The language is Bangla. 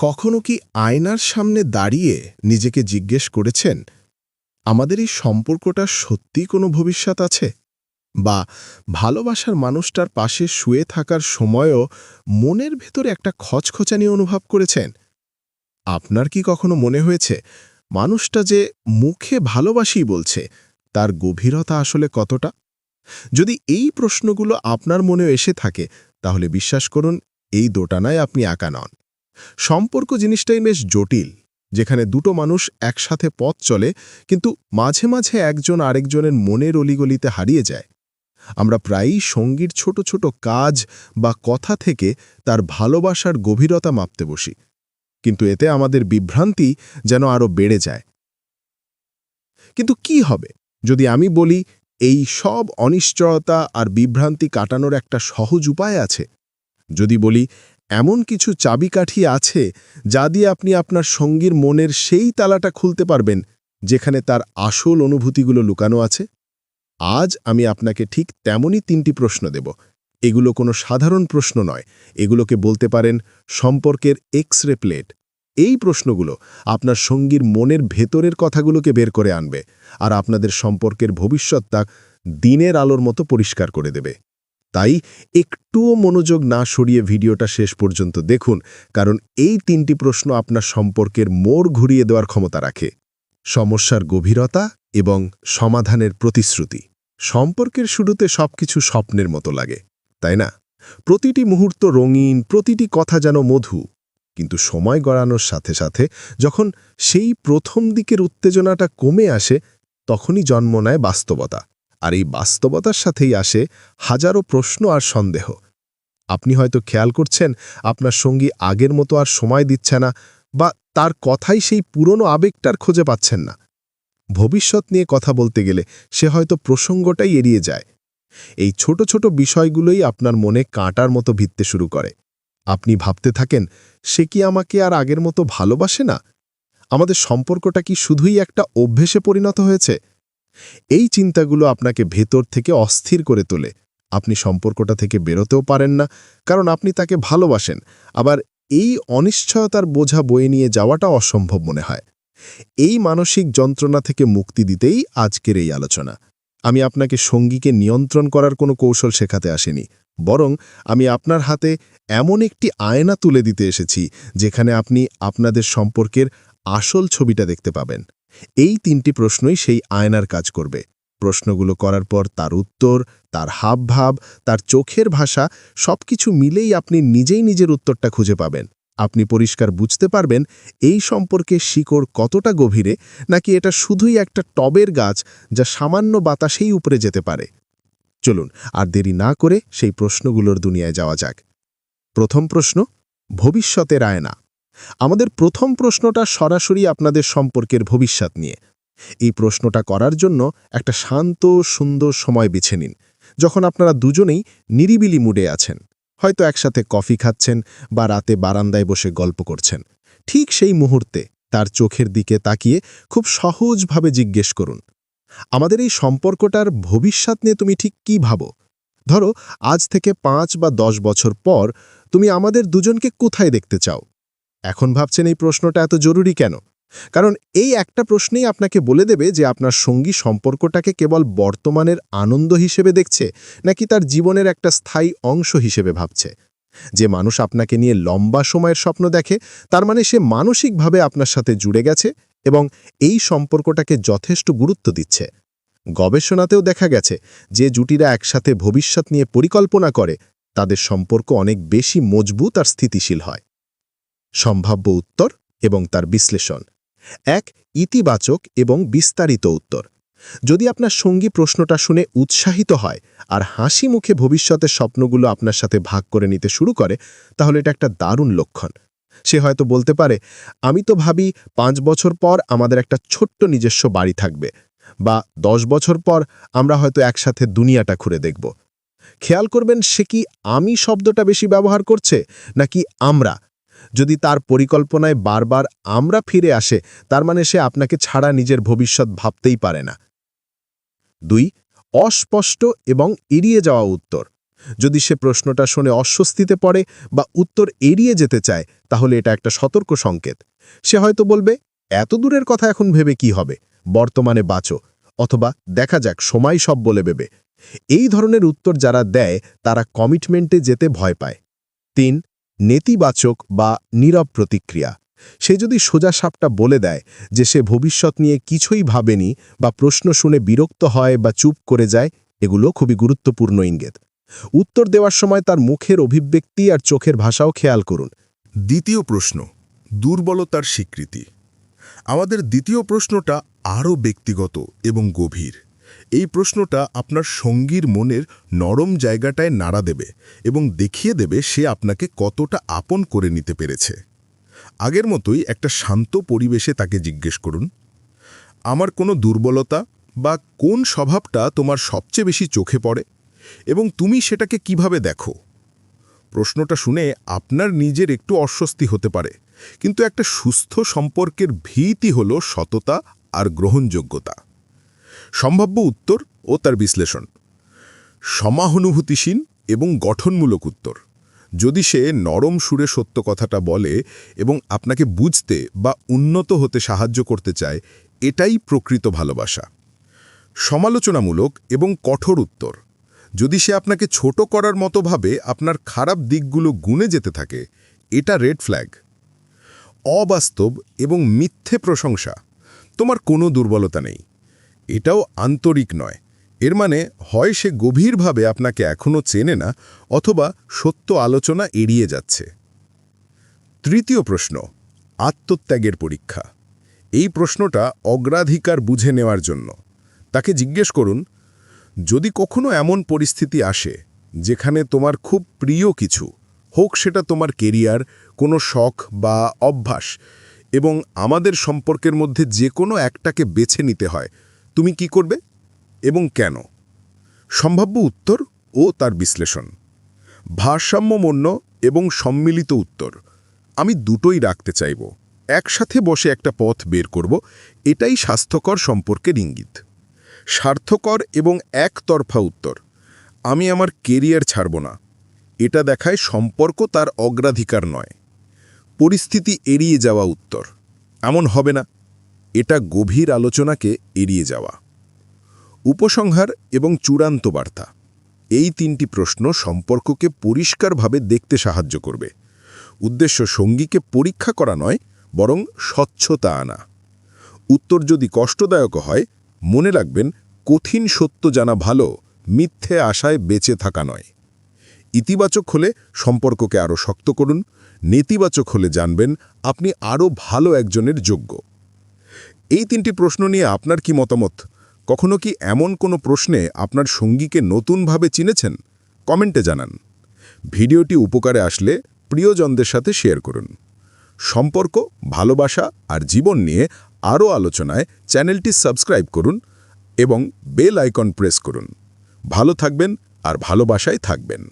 কখনো কি আয়নার সামনে দাঁড়িয়ে নিজেকে জিজ্ঞেস করেছেন, আমাদের এই সম্পর্কটা সত্যি কোনো ভবিষ্যৎ আছে? বা ভালোবাসার মানুষটার পাশে শুয়ে থাকার সময়ও মনের ভেতরে একটা খচখচানি অনুভব করেছেন? আপনার কি কখনো মনে হয়েছে, মানুষটা যে মুখে ভালোবাসি বলছে, তার গভীরতা আসলে কতটা? যদি এই প্রশ্নগুলো আপনার মনেও এসে থাকে, তাহলে বিশ্বাস করুন, এই দোটানায় আপনি আঁকা নন। সম্পর্ক জিনিসটাই বেশ জটিল, যেখানে দুটো মানুষ একসাথে পথ চলে, কিন্তু মাঝে মাঝে একজন আরেকজনের মনের অলিগলিতে হারিয়ে যায়। আমরা প্রায়ই সঙ্গীর ছোট ছোট কাজ বা কথা থেকে তার ভালোবাসার গভীরতা মাপতে বসি, কিন্তু এতে আমাদের বিভ্রান্তি যেন আরও বেড়ে যায়। কিন্তু কি হবে যদি আমি বলি, এই সব অনিশ্চয়তা আর বিভ্রান্তি কাটানোর একটা সহজ উপায় আছে? যদি বলি এমন কিছু চাবিকাঠি আছে যা দিয়ে আপনি আপনার সঙ্গীর মনের সেই তালাটা খুলতে পারবেন, যেখানে তার আসল অনুভূতিগুলো লুকানো আছে। আজ আমি আপনাকে ঠিক তেমনই তিনটি প্রশ্ন দেব। এগুলো কোনো সাধারণ প্রশ্ন নয়। এগুলোকে বলতে পারেন সম্পর্কের এক্স রে প্লেট। এই প্রশ্নগুলো আপনার সঙ্গীর মনের ভেতরের কথাগুলোকে বের করে আনবে আর আপনাদের সম্পর্কের ভবিষ্যৎ ভবিষ্যৎটা দিনের আলোর মতো পরিষ্কার করে দেবে। তাই একটুও মনোযোগ না সরিয়ে ভিডিওটা শেষ পর্যন্ত দেখুন, কারণ এই তিনটি প্রশ্ন আপনার সম্পর্কের মোড় ঘুরিয়ে দেওয়ার ক্ষমতা রাখে। সমস্যার গভীরতা এবং সমাধানের প্রতিশ্রুতি। সম্পর্কের শুরুতে সবকিছু স্বপ্নের মতো লাগে, তাই না? প্রতিটি মুহূর্ত রঙিন, প্রতিটি কথা যেন মধু। কিন্তু সময় গড়ানোর সাথে সাথে যখন সেই প্রথম দিকের উত্তেজনাটা কমে আসে, তখনই জন্ম নেয় বাস্তবতা। আর এই বাস্তবতার সাথেই আসে হাজারো প্রশ্ন আর সন্দেহ। আপনি হয়তো খেয়াল করছেন, আপনার সঙ্গী আগের মতো আর সময় দিচ্ছে না বা তার কথাই সেই পুরনো আবেগটার খুঁজে পাচ্ছেন না। ভবিষ্যৎ নিয়ে কথা বলতে গেলে সে হয়তো প্রসঙ্গটাই এড়িয়ে যায়। এই ছোট ছোট বিষয়গুলোই আপনার মনে কাঁটার মতো ভিত্তে শুরু করে। আপনি ভাবতে থাকেন, সে কি আমাকে আর আগের মতো ভালোবাসে না? আমাদের সম্পর্কটা কি শুধুই একটা অভ্যেসে পরিণত হয়েছে? এই চিন্তাগুলো আপনাকে ভেতর থেকে অস্থির করে তোলে। আপনি সম্পর্কটা থেকে বেরোতেও পারেন না, কারণ আপনি তাকে ভালোবাসেন। আবার এই অনিশ্চয়তার বোঝা বয়ে নিয়ে যাওয়াটা অসম্ভব মনে হয়। এই মানসিক যন্ত্রণা থেকে মুক্তি দিতেই আজকের এই আলোচনা। আমি আপনাকে সঙ্গীকে নিয়ন্ত্রণ করার কোনো কৌশল শেখাতে আসেনি, বরং আমি আপনার হাতে এমন একটি আয়না তুলে দিতে এসেছি, যেখানে আপনি আপনাদের সম্পর্কের আসল ছবিটা দেখতে পাবেন। এই তিনটি প্রশ্নই সেই আয়নার কাজ করবে। প্রশ্নগুলো করার পর তার উত্তর, তার হাবভাব, তার চোখের ভাষা সবকিছু মিলেই আপনি নিজেই নিজের উত্তরটা খুঁজে পাবেন। আপনি পরিষ্কার বুঝতে পারবেন এই সম্পর্কে শিকড় কতটা গভীরে, নাকি এটা শুধুই একটা টবের গাছ যা সামান্য বাতাসেই উপরে যেতে পারে। চলুন, আর দেরি না করে সেই প্রশ্নগুলোর দুনিয়ায় যাওয়া যাক। প্রথম প্রশ্ন, ভবিষ্যতের আয়না। আমাদের প্রথম প্রশ্নটা সরাসরি আপনাদের সম্পর্কের ভবিষ্যৎ নিয়ে। এই প্রশ্নটা করার জন্য একটা শান্ত, সুন্দর সময় বেছে নিন। যখন আপনারা দুজনেই নিরিবিলি মুডে আছেন, হয়তো একসাথে কফি খাচ্ছেন বা রাতে বারান্দায় বসে গল্প করছেন, ঠিক সেই মুহূর্তে তার চোখের দিকে তাকিয়ে খুব সহজভাবে জিজ্ঞেস করুন, আমাদের এই সম্পর্কটার ভবিষ্যৎ নিয়ে তুমি ঠিক কি ভাবো? ধরো, আজ থেকে পাঁচ বা দশ বছর পর তুমি আমাদের দুজনকে কোথায় দেখতে চাও? এখন ভাবছেন এই প্রশ্নটা এত জরুরি কেন? কারণ এই একটা প্রশ্নেই আপনাকে বলে দেবে যে আপনার সঙ্গী সম্পর্কটাকে কেবল বর্তমানের আনন্দ হিসেবে দেখছে, নাকি তার জীবনের একটা স্থায়ী অংশ হিসেবে ভাবছে। যে মানুষ আপনাকে নিয়ে লম্বা সময়ের স্বপ্ন দেখে, তার মানে সে মানসিকভাবে আপনার সাথে জুড়ে গেছে এবং এই সম্পর্কটাকে যথেষ্ট গুরুত্ব দিচ্ছে। গবেষণাতেও দেখা গেছে যে জুটিরা একসাথে ভবিষ্যৎ নিয়ে পরিকল্পনা করে, তাদের সম্পর্ক অনেক বেশি মজবুত আর স্থিতিশীল হয়। সম্ভাব্য উত্তর এবং তার বিশ্লেষণ। এক, ইতিবাচক এবং বিস্তারিত উত্তর। যদি আপনার সঙ্গী প্রশ্নটা শুনে উৎসাহিত হয় আর হাসি মুখে ভবিষ্যতের স্বপ্নগুলো আপনার সাথে ভাগ করে নিতে শুরু করে, তাহলে এটা একটা দারুণ লক্ষণ। সে হয়তো বলতে পারে, আমি তো ভাবি পাঁচ বছর পর আমাদের একটা ছোট্ট নিজস্ব বাড়ি থাকবে বা দশ বছর পর আমরা হয়তো একসাথে দুনিয়াটা ঘুরে দেখব। খেয়াল করবেন, সে কি আমি শব্দটা বেশি ব্যবহার করছে নাকি আমরা যদি তার পরিকল্পনায় বারবার আমরা ফিরে আসে, তার মানে সে আপনাকে ছাড়া নিজের ভবিষ্যৎ ভাবতেই পারে না। দুই, অস্পষ্ট এবং এড়িয়ে যাওয়া উত্তর। যদি সে প্রশ্নটা শুনে অস্বস্তিতে পড়ে বা উত্তর এড়িয়ে যেতে চায়, তাহলে এটা একটা সতর্ক সংকেত। সে হয়তো বলবে, এত দূরের কথা এখন ভেবে কি হবে? বর্তমানে বাঁচো। অথবা, দেখা যাক, সময় সব বলে বেবে এই ধরনের উত্তর যারা দেয়, তারা কমিটমেন্টে যেতে ভয় পায়। তিন নেতিবাচক বা নীরব প্রতিক্রিয়া। সে যদি সোজা সাপটা বলে দেয় যে সে ভবিষ্যৎ নিয়ে কিছুই ভাবেনি বা প্রশ্ন শুনে বিরক্ত হয় বা চুপ করে যায়, এগুলো খুবই গুরুত্বপূর্ণ ইঙ্গিত। উত্তর দেওয়ার সময় তার মুখের অভিব্যক্তি আর চোখের ভাষাও খেয়াল করুন। দ্বিতীয় প্রশ্ন, দুর্বলতার স্বীকৃতি। আমাদের দ্বিতীয় প্রশ্নটা আরও ব্যক্তিগত এবং গভীর। এই প্রশ্নটা আপনার সঙ্গীর মনের নরম জায়গাটায় নাড়া দেবে এবং দেখিয়ে দেবে সে আপনাকে কতটা আপন করে নিতে পেরেছে। আগের মতোই একটা শান্ত পরিবেশে তাকে জিজ্ঞেস করুন, আমার কোনো দুর্বলতা বা কোন স্বভাবটা তোমার সবচেয়ে বেশি চোখে পড়ে এবং তুমি সেটাকে কীভাবে দেখো? প্রশ্নটা শুনে আপনার নিজের একটু অস্বস্তি হতে পারে, কিন্তু একটা সুস্থ সম্পর্কের ভীতি হল সততা আর গ্রহণযোগ্যতা। সম্ভাব্য উত্তর ও তার বিশ্লেষণ। সমানুভূতিশীল এবং গঠনমূলক উত্তর। যদি সে নরম সুরে সত্য কথাটা বলে এবং আপনাকে বুঝতে বা উন্নত হতে সাহায্য করতে চায়, এটাই প্রকৃত ভালোবাসা। সমালোচনামূলক এবং কঠোর উত্তর। যদি সে আপনাকে ছোট করার মতো ভাবে আপনার খারাপ দিকগুলো গুনে যেতে থাকে, এটা রেড ফ্ল্যাগ অবাস্তব এবং মিথ্যে প্রশংসা। তোমার কোনো দুর্বলতা নেই। এটাও আন্তরিক নয়। এর মানে হয় সে গভীরভাবে আপনাকে এখনও চেনে না অথবা সত্য আলোচনা এড়িয়ে যাচ্ছে। তৃতীয় প্রশ্ন, আত্মত্যাগের পরীক্ষা। এই প্রশ্নটা অগ্রাধিকার বুঝে নেওয়ার জন্য। তাকে জিজ্ঞেস করুন, যদি কখনো এমন পরিস্থিতি আসে যেখানে তোমার খুব প্রিয় কিছু, হোক সেটা তোমার কেরিয়ার, কোনো শখ বা অভ্যাস এবং আমাদের সম্পর্কের মধ্যে যে কোনো একটাকে বেছে নিতে হয় তুমি কি করবে এবং কেন? সম্ভাব্য উত্তর ও তার বিশ্লেষণ। ভারসাম্যমন্য এবং সম্মিলিত উত্তর। আমি দুটোই রাখতে চাইব। একসাথে বসে একটা পথ বের করব, এটাই স্বাস্থ্যকর সম্পর্কের ইঙ্গিত। স্বার্থকর এবং একতরফা উত্তর। আমি আমার কেরিয়ার ছাড়ব না। এটা দেখায় সম্পর্ক তার অগ্রাধিকার নয়। পরিস্থিতি এড়িয়ে যাওয়া উত্তর। এমন হবে না। এটা গভীর আলোচনাকে এড়িয়ে যাওয়া। উপসংহার এবং চূড়ান্ত বার্তা। এই তিনটি প্রশ্ন সম্পর্ককে পরিষ্কারভাবে দেখতে সাহায্য করবে। উদ্দেশ্য সঙ্গীকে পরীক্ষা করা নয়, বরং স্বচ্ছতা আনা। উত্তর যদি কষ্টদায়ক হয়, মনে রাখবেন, কঠিন সত্য জানা ভালো, মিথ্যে আশায় বেঁচে থাকা নয়। ইতিবাচক হলে সম্পর্ককে আরও শক্ত করুন, নেতিবাচক হলে জানবেন, আপনি আরও ভালো একজনের যোগ্য। এই তিনটি প্রশ্ন নিয়ে আপনার কি মতামত? কখনো কি এমন কোনো প্রশ্নে আপনার সঙ্গীকে নতুনভাবে চিনেছেন? কমেন্টে জানান। ভিডিওটি উপকারে আসলে প্রিয়জনদের সাথে শেয়ার করুন। সম্পর্ক, ভালোবাসা আর জীবন নিয়ে আরও আলোচনায় চ্যানেলটি সাবস্ক্রাইব করুন এবং বেল আইকন প্রেস করুন। ভালো থাকবেন আর ভালোবাসায় থাকবেন।